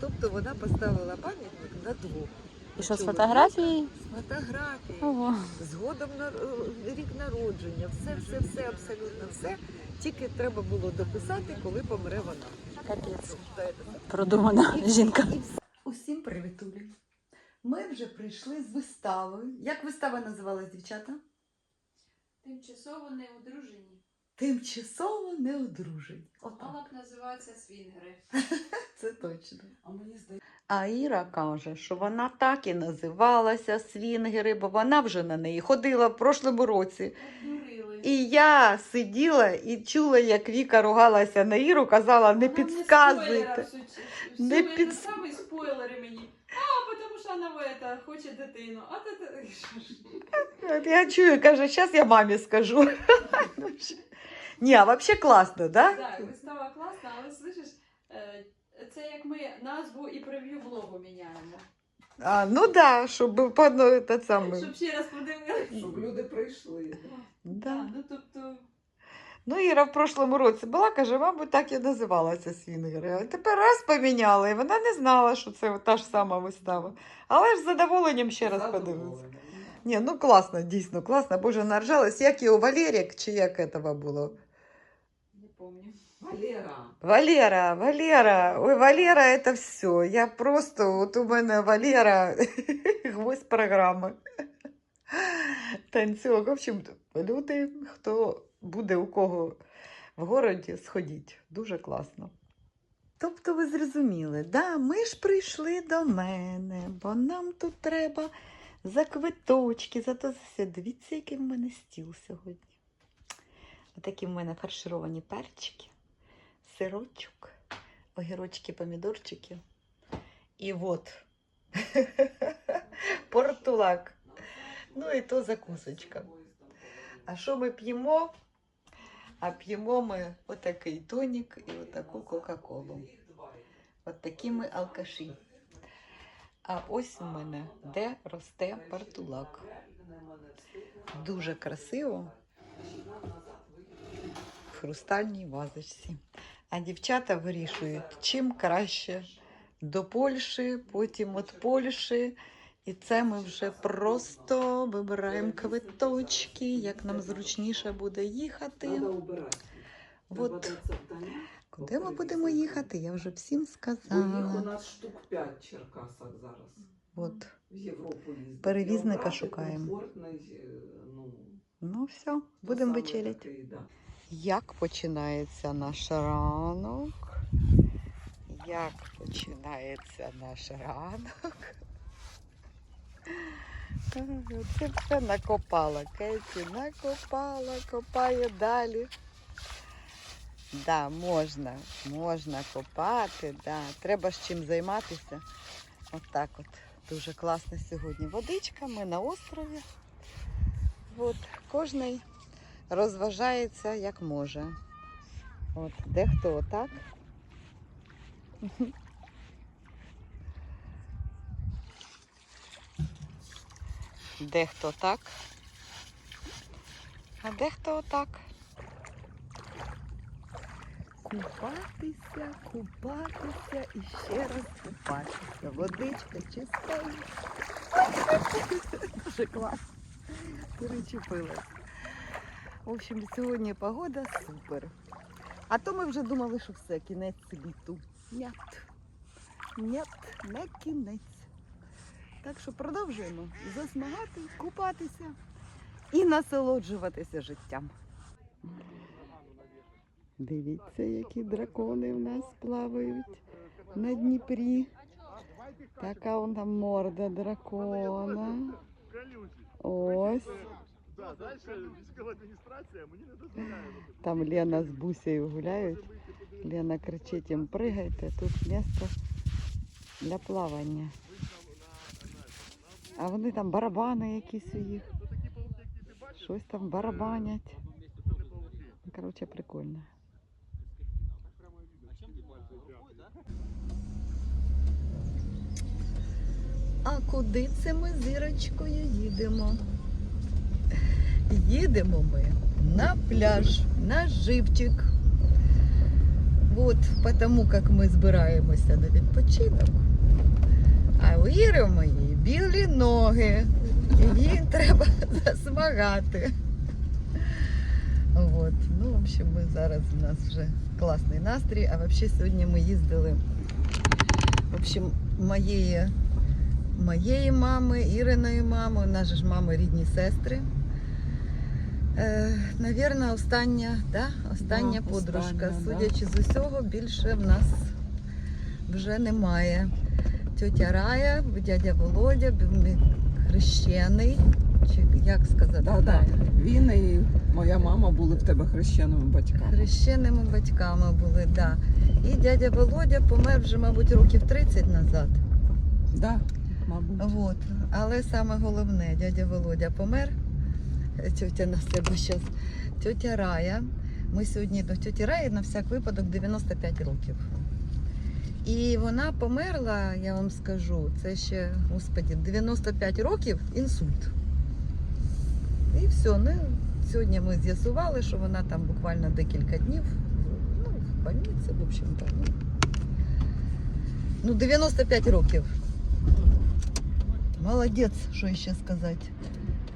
Тобто вона поставила пам'ятник на двох. І що з фотографії? З фотографії, Ого. згодом на е, рік народження, все, все, все, абсолютно все. Тільки треба було дописати, коли помре вона. Капець. Продумана жінка. Усім привітулі. Ми вже прийшли з вистави. Як вистава називалась, дівчата? Тимчасово не одружені. Тимчасово. Отак. Називається свінгери. Це точно. А мені здається, А Іра каже, що вона так і називалася Свінгери, бо вона вже на неї ходила в прошлому році. обдурили. І я сиділа і чула, як Віка ругалася на Іру, казала, не Вона підказуйте. Не під-. Самі спойлери мені. А, тому що вона это, хоче дитину. А ти... ти- що ж? Я чую, каже, зараз я мамі скажу. Ні, а взагалі класно, так? Так, вистава класна, але слышиш, е, це як ми назву і прев'ю блогу міняємо. А, ну да, щоб пану те саме. Щоб ще раз подивилися. Щоб люди прийшли. Да. Ну, тобто, Ну, Іра в прошлому році була, каже, мабуть, так і називалася Свінгери. А тепер раз поміняла, і вона не знала, що це та ж сама вистава. Але ж з задоволенням ще раз подивилася. Ні, ну класно, дійсно класно. Боже, наржалась. Як його Валерік, чи як этого було? Валера. Валера, Валера, ой, Валера, це все. Я просто, от у мене Валера, гвоздь програми. Танцював. В общем, люди, хто буде у кого в городі, сходіть. Дуже класно. Тобто ви зрозуміли, да, ми ж прийшли до мене, бо нам тут треба за квиточки, за то все. Дивіться, який в мене стіл сьогодні. Отакі в мене фаршировані перчики сирочок, огірочки, помідорчики. І от портулак. Ну і то закусочка. А що ми п'ємо? А п'ємо ми отакий тонік і отаку Кока-Колу. От такі ми алкаші. А ось у мене де росте портулак. Дуже красиво. В хрустальній вазочці. А дівчата вирішують, чим краще до Польщі, потім від Польщі. І це ми вже просто вибираємо квиточки, як нам зручніше буде їхати. От куди ми будемо їхати, я вже всім їх у нас штук 5 в Черкасах зараз. От. В Європу. Перевізника шукаємо. е, ну, Ну все, будемо вечеряти. Як починається наш ранок? Як починається наш ранок? Це все накопала. Кеті накопала, копає далі. Да, можна, можна копати, да. треба ж чим займатися. От так от. Дуже класно сьогодні. Водичка, ми на острові. От, кожний розважається як може. От, дехто отак. Дехто так. А дехто отак. Купатися, купатися і ще раз купатися. Водичка чиста. Дуже класно. Перечепилась. В общем, сьогодні погода супер. А то ми вже думали, що все, кінець світу. Нет. Нет, не кінець. Так що продовжуємо засмагати, купатися і насолоджуватися життям. Дивіться, які дракони в нас плавають на Дніпрі. Така вона морда дракона. Ось. Да, дальше військова адміністрація мені не дозволяє. Там Лена з Бусею гуляють. Лена кричить їм, пригайте, тут місце для плавання. А вони там барабани якісь у їх. Щось там барабанять. Ну, Коротше, прикольно. А куди це ми зірочкою їдемо? Їдемо ми на пляж, на живчик. от тому, як ми збираємося на відпочинок. А у Іри в моїй білі ноги. І їй треба засмагати. От. Ну, в общем, ми зараз у нас вже класний настрій. А взагалі сьогодні ми їздили. В общем, моєї, моєї мами, Іриної мами, у нас же ж мами рідні сестри. Е, Навірно, остання, да? остання Да, подружка. остання, да. Судячи з усього, більше в нас вже немає. Тетя Рая, дядя Володя, хрещений. Чи як сказати? Да, да. Він і моя мама були в тебе хрещеними батьками. Хрещеними батьками були, да. І дядя Володя помер вже, мабуть, років 30 назад. Да, мабуть. Вот. Але саме головне, дядя Володя помер. Тетя на себе зараз. Тетя Рая. Ми сьогодні до тьоті Раї на всяк випадок 95 років. І вона померла, я вам скажу, це ще, господі, 95 років інсульт. І все. Ну, сьогодні ми з'ясували, що вона там буквально декілька днів ну, в больниці, в общем-то. Ну, ну 95 років. Молодець, що ще сказати.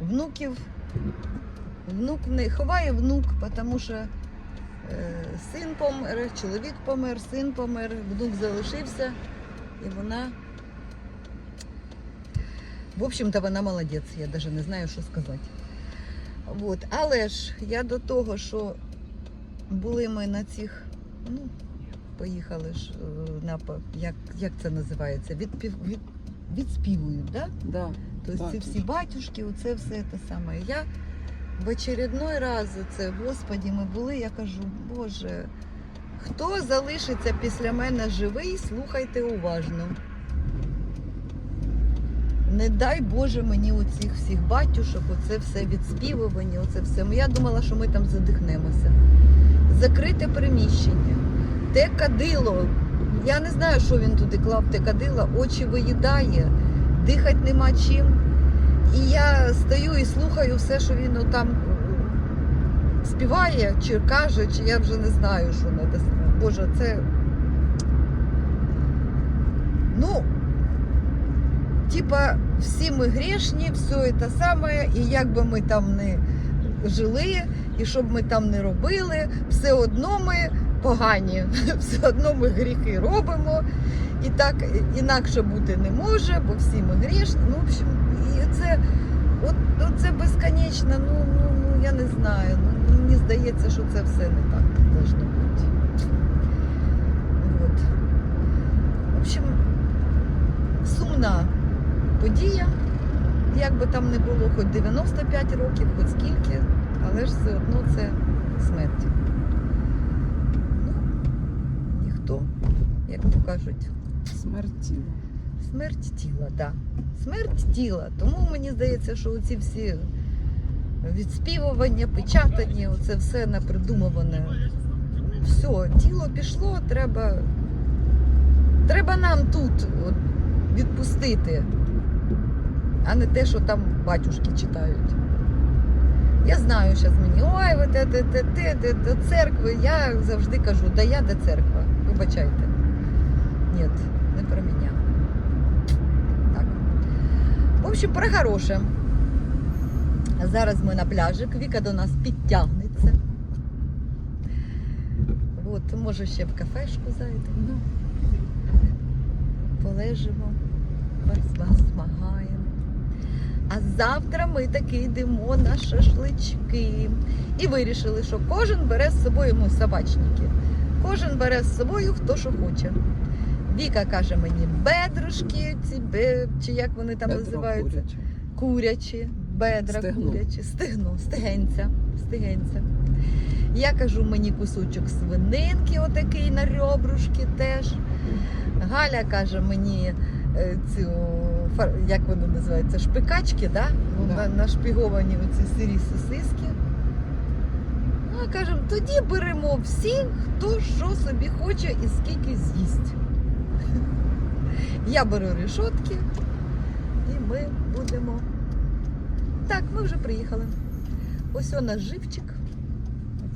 Внуків, внук не ховає внук, тому що е, син помер, чоловік помер, син помер, внук залишився, і вона. В общем-то, вона молодець, я навіть не знаю, що сказати. От. Але ж я до того, що були ми на цих, ну, поїхали ж е, на як, як це називається? Відпів, від, відспівують, да? Да. Тобто ці всі батюшки, оце все те саме. Я в очередной раз це, Господі, ми були, я кажу, Боже, хто залишиться після мене живий, слухайте уважно. Не дай Боже мені оцих всіх батюшок, оце все відспівування, оце все. Я думала, що ми там задихнемося. Закрите приміщення, те кадило. Я не знаю, що він туди клав, те кадило, очі виїдає, дихати нема чим. І я стою і слухаю все, що він там співає, чи каже, чи я вже не знаю, що треба. Боже, це. Ну, типа, всі ми грішні, все це саме, і як би ми там не жили, і що б ми там не робили, все одно ми погані, все одно ми гріхи робимо. І так інакше бути не може, бо всі ми грішні. Ну, в общем, і це, от, от безконечно, ну, ну, ну я не знаю. Ну, мені здається, що це все не так должно бути. От. В общем, сумна подія. Як би там не було, хоч 95 років, хоч скільки, але ж все одно це смерть. Ну, ніхто, як то кажуть. Смерть тіла. Смерть тіла, так. Да. Смерть тіла. Тому мені здається, що ці всі відспівування, печатання, оце все напридумуване. Все, тіло пішло, треба, треба нам тут от, відпустити, а не те, що там батюшки читають. Я знаю, зараз мені, ой, ви те, те, те, те, те, до церкви. Я завжди кажу, да я до церкви. Вибачайте. Ні, не про мене. Так. В общем, про хороше. Зараз ми на пляжик. Віка до нас підтягнеться. От, може ще в кафешку зайдемо. Полежимо, змагаємо. А завтра ми таки йдемо на шашлички. І вирішили, що кожен бере з собою ми собачники. Кожен бере з собою хто що хоче. Віка каже мені бедрушки, ці бе, чи як вони там Бедро називаються? куряче. Курячі, бедра Стегно. курячі, стегно, стегенця, стегенця. Я кажу мені кусочок свининки, отакий на ребрушки теж. Галя каже мені е, цю, як вони називаються, шпикачки, да? Да. нашпіговані оці сирі сосиски. Ну, кажемо, тоді беремо всі, хто що собі хоче і скільки з'їсть. Я беру решотки і ми будемо. Так, ми вже приїхали. Ось у нас живчик.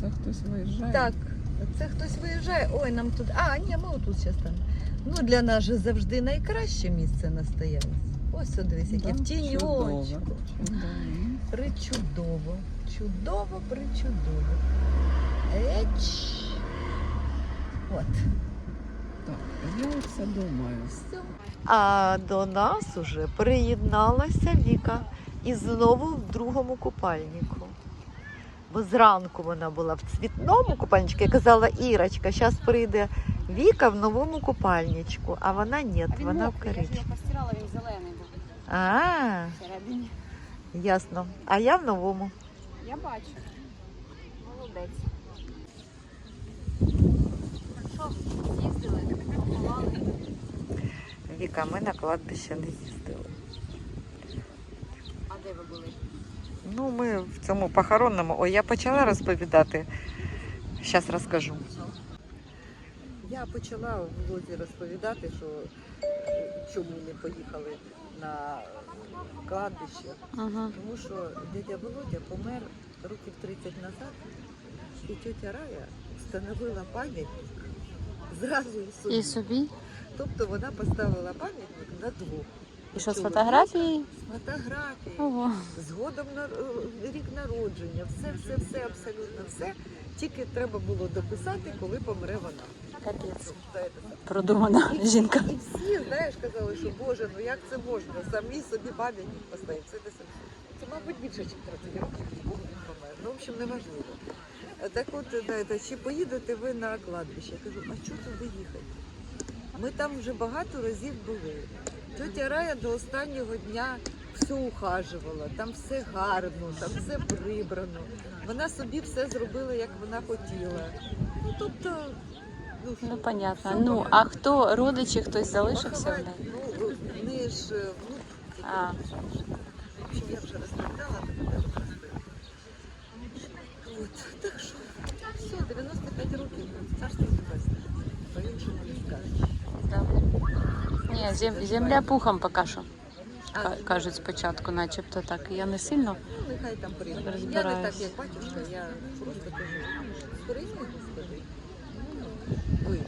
Це хтось виїжджає. Так, Це хтось виїжджає. Ой, нам тут. А, ні, ми отут зараз там. Ну, для нас же завжди найкраще місце настоялось. Ось от дивись, яке в тіні Чудово. Чудово. Причудово. Чудово, причудово. Еч. От. Так, я думаю. А до нас уже приєдналася Віка і знову в другому купальнику. Бо зранку вона була в цвітному купальничку і казала Ірочка, зараз прийде Віка в новому купальничку, а вона ні, вона в коричневому. постирала, він зелений був А, всередині. ясно. А я в новому. Я бачу. Молодець. Їздили? Віка, ми на кладбище не їздили. А де ви були? Ну, ми в цьому похоронному. Ой, я почала розповідати. Зараз розкажу. Я почала в влозі розповідати, що чому не поїхали на кладбище. Ага. Тому що дядя Володя помер років 30 назад, і тетя Рая встановила пам'ятник зразу і собі. І собі? Тобто вона поставила пам'ятник на двох. І що з фотографії? з фотографії. Ого. Згодом на е, рік народження, все, все, все, абсолютно все. Тільки треба було дописати, коли помре вона. Капець. Продумана І- жінка. І всі, знаєш, казали, що Боже, ну як це можна? Самі собі пам'ятник поставити. Це, це, мабуть, більше, ніж 30 років був він помер. Ну, в общем, неважливо. Так от, знаєте, чи поїдете ви на кладбище? Я кажу, а чого туди їхати? Ми там вже багато разів були. Тетя Рая до останнього дня все ухажувала, там все гарно, там все прибрано. Вона собі все зробила, як вона хотіла. Ну, тобто, ну, Ну, понятно. Ну, а хто родичі, хтось залишився в неї? Ну, вони ж е, внук. А. я вже розповідала, то не просто. От, так що, все, 95 років, царство небесне. По-іншому не скажеш. Ні, зем- земля пухом поки що. Ка- Кажуть спочатку, начебто так. Я не сильно. Ну, нехай там прийде. Я не Розбираюсь. так, як батюшка, я просто кажу, господи. Ну, вийшло.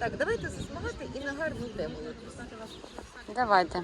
Так, давайте засмагати і на гарну тему. Давайте.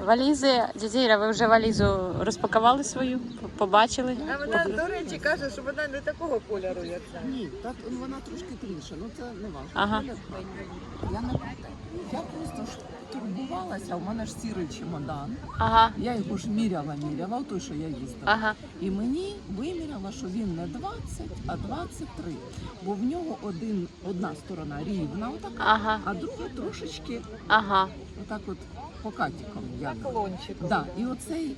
Валізи, дядя Іра, ви вже валізу розпакували свою? Побачили? А вона, до речі, каже, що вона не такого кольору, як ця. Ні, так вона трошки темніша, ну це не важливо. Ага. Я не. Я просто ж турбувалася, у мене ж сірий чемодан. Ага, Я його ж міряла, міряла, той, що я їздила. ага. І мені виміряла, що він не 20, а 23. Бо в нього один, одна сторона рівна, отака, Ага, а друга трошечки ага. отак от по катікам. Як. Наклончиком. Да, і оцей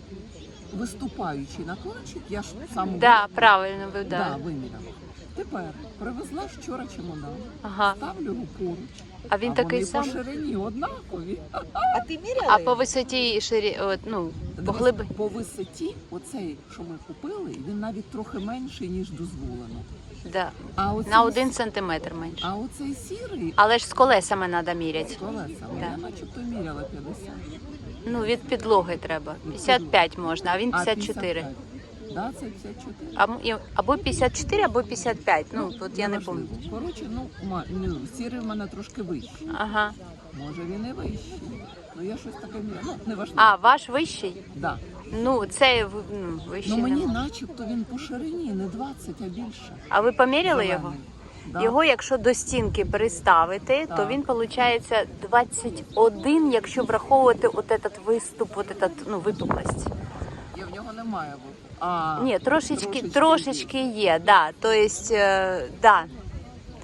виступаючий наклончик, я ж сам Да, правильно ви да, да. виміряла. Тепер привезла вчора чемодан, Ага. ставлю його поруч. А він а такий вони самий. по ширині однакові. А ти міряла? А по висоті і ширі, от, ну, по глибині. По висоті, оцей, що ми купили, він навіть трохи менший, ніж дозволено. Да. А оцей, На один сантиметр менше. а оцей сірий Але ж з колесами треба з міряти. колесами, Да. я начебто міряла 50. Ну, від підлоги треба. 55 можна, а він 54. 55. Да, це 54. А, м- і- або 54, або 55. Ну, от я не пам'ятаю. Коротше, ну, ну, сірий в мене трошки вищий. Ага. Може він і вищий. Ну я щось таке міряла. Ну, не важливо. А, ваш вищий? Да. Ну, це в- ну, вищий. Ну мені нема. начебто він по ширині не 20, а більше. А ви поміряли Зелений. його? Да. Його, якщо до стінки приставити, то Так. він виходить 21, якщо враховувати от этот виступ, от этот, ну, випуклость. Я в нього немає випу. А, Ні, трошечки, трошечки трошечки є, да. То есть, е, да.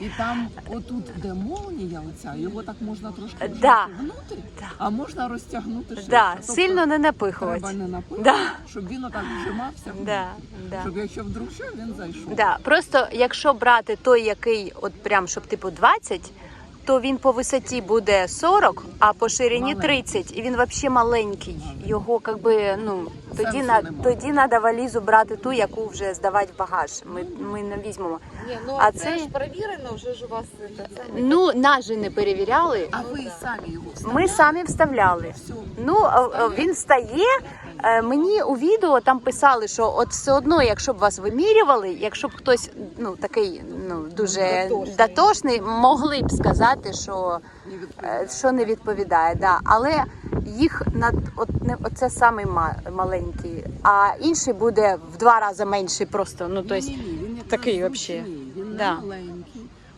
І там, отут, де молнія оця, його так можна трошки Да. вжати Да. а можна розтягнути ширше. Да, Тобто сильно не треба напихувати. не напихати, Да. щоб він отак вжимався. Да, да. щоб якщо вдруг що, він зайшов. Да, просто якщо брати той, який от прям щоб типу 20, то він по висоті буде 40, а по ширині 30, і він взагалі маленький. Його как би, ну Тоді на тоді треба валізу брати ту, яку вже здавати в багаж. Ми, ми не візьмемо. Ні, ну А це- це ж перевірено, вже ж у вас це. Ну, нас же не перевіряли. А ви самі його Ми самі вставляли. Все. Ну, він встає. Е, Мені у відео там писали, що от все одно, якщо б вас вимірювали, якщо б хтось ну такий ну дуже Дотошний. дотошний, могли б сказати, що, Не е, відповідає. що не відповідає. Да. Але їх над от не оце самий ма- маленький, а інший буде в два рази менший. Просто ну то есть, Ні, ні, ні, він якраз такий зручний, Да. маленький.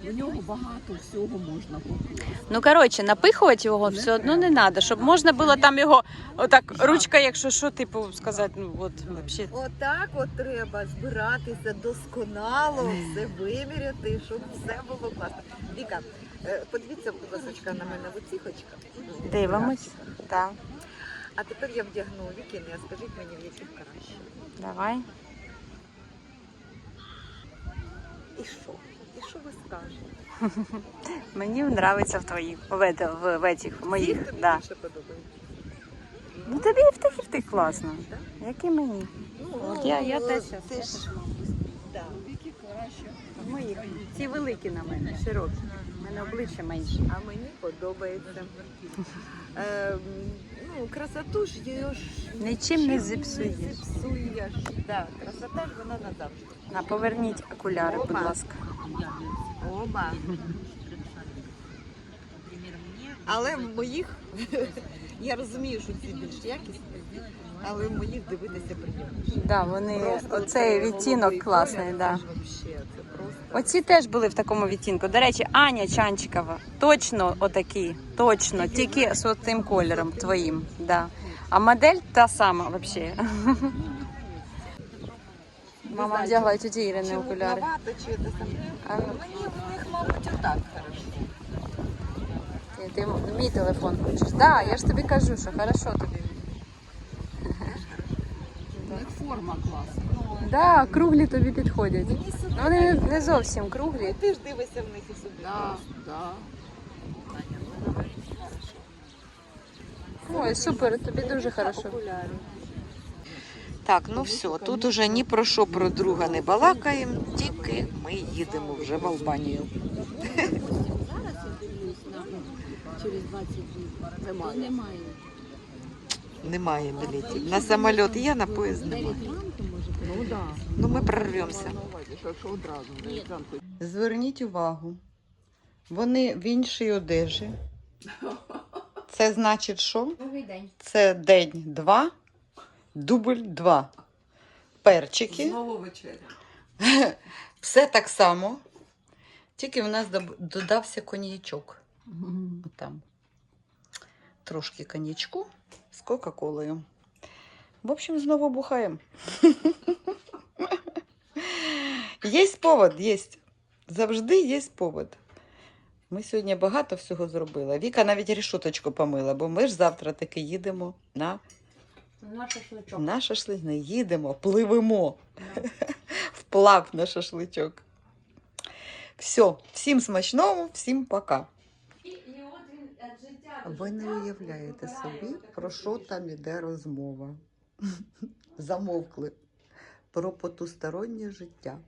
У нього багато всього можна покласти. Ну коротше, напихувати його все одно не треба, щоб можна було там його отак ручка, якщо що, типу сказати, ну от взагалі. Отак от треба збиратися досконало, все виміряти, щоб все було класно. Віка, е, подивіться, будь ласка, на мене в оцих. Дивимось. Так, А тепер я вдягну вікіни, а скажіть мені, в яких краще. давай. І що? І що ви скажете? Мені подобається в твоїх, в, в, в этих, в моїх, Тобі да. більше подобається? Ну тобі і в тих, і в тих класно. Як і мені. Ну, От я, я ну, теж ти ж- да. Які краще. В моїх. Ці великі на мене, широкі. У мене обличчя менше. А мені подобається. Ем, ну, красоту ж її ж Нічим не Не зіпсуєш. зіпсуєш. Да, красота ж вона назавжди. На, поверніть окуляри, будь ласка. Оба. Але в моїх я розумію, що ці більш якісні, але в моїх дивитися приємніше. Да, вони, Просто оцей відтінок класний, да. Оці теж були в такому відтінку. До речі, Аня Чанчикова. Точно отакі. Точно, тільки з тим кольором твоїм. Да. А модель та сама взагалі. Мама вдягла тіті Ірини окуляри. чи це саме. Ну, Мені в них, мабуть, отак хорошо. ти, ти мій телефон хочеш. Так, да, я ж тобі кажу, що хорошо тобі. У них форма класна. Так, да, круглі тобі підходять. Мені сюди. Ну, Вони не- не зовсім круглі. Ти ж дивишся в них і собі. Да, да. Ой, супер, тобі дуже хорошо. Окуляри. Так, ну все, тут уже ні про що про друга не балакаємо, тільки ми їдемо вже в Албанію. Зараз я зберігаюсь через 22 Немає Немає білетів. На самоліт є, на поїзд немає. Ну да. Ну ми прорвемося. Зверніть увагу, вони в іншій одежі. Це значить, що? Другий день. Це день два, дубль два. Перчики. Знову вечеря. Все так само. Тільки в нас додався коньячок. Там. Трошки коньячку з Кока-Колою. В общем, знову бухаємо. Є повод, є. Завжди є повод. Ми сьогодні багато всього зробили. Віка навіть рішуточку помила, бо ми ж завтра таки їдемо на, На шашличок. на шашлик. Не їдемо, пливемо. Вплав на шашличок. Все, всім смачного, всім пока. Ви не уявляєте собі, про що там іде розмова. Замовкли про потустороннє життя.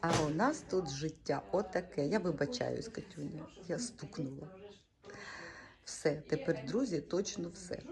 А у нас тут життя отаке. Я вибачаюсь, Катюня. Я стукнула. Все, тепер, друзі, точно все.